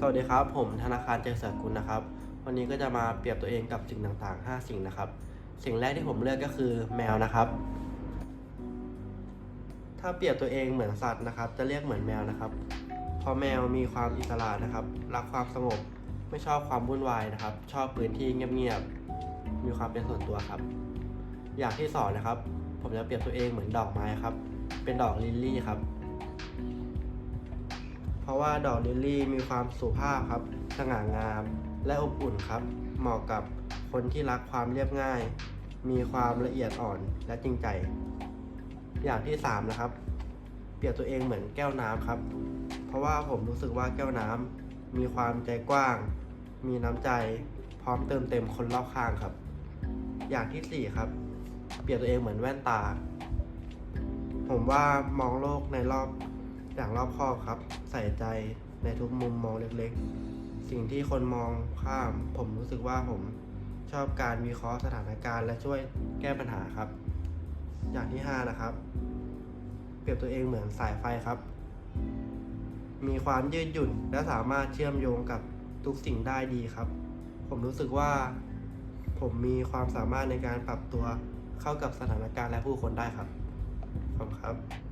สวัสดีครับ ผมธนาคารเจริญสือกุลนะครับ วันนี้ก็จะมาเปรียบตัวเองกับสิ่งต่างๆ 5 สิ่งนะครับ สิ่งแรกที่ผมเลือกก็คือแมวนะครับ ถ้าเปรียบตัวเองเหมือนสัตว์นะครับ จะเรียกเหมือนแมวนะครับ เพราะแมวมีความอิสระนะครับ รักความสงบ ไม่ชอบความวุ่นวายนะครับ ชอบพื้นที่เงียบๆ มีความเป็นส่วนตัวครับ อย่างที่สองนะครับ ผมจะเปรียบตัวเองเหมือนดอกไม้ครับ เป็นดอกลิลลี่ครับ ราะว่าดอกลิลลี่มีความสุภาพครับ สง่างาม และอบอุ่นครับ เหมาะกับคนที่รักความเรียบง่าย มีความละเอียดอ่อนและจริงใจ อย่างที่สามนะครับ เปรียบตัวเองเหมือนแก้วน้ำครับ เพราะว่าผมรู้สึกว่าแก้วน้ำมีความใจกว้าง มีน้ำใจ พร้อมเติมเต็มคนรอบข้างครับ อย่างที่สี่ครับเปรียบตัวเองเหมือนแว่นตา ผมว่ามองโลกในรอบ อย่างรอบคอบครับ ใส่ใจในทุกมุมมองเล็กๆ สิ่งที่คนมองข้าม ผมรู้สึกว่าผมชอบการวิเคราะห์สถานการณ์และช่วยแก้ปัญหาครับ อย่างที่ห้านะครับ เปรียบตัวเองเหมือนสายไฟครับ มีความยืดหยุ่นและสามารถเชื่อมโยงกับทุกสิ่งได้ดีครับ ผมรู้สึกว่า ผมมีความสามารถในการปรับตัวเข้ากับสถานการณ์และผู้คนได้ครับขอบคุณครับ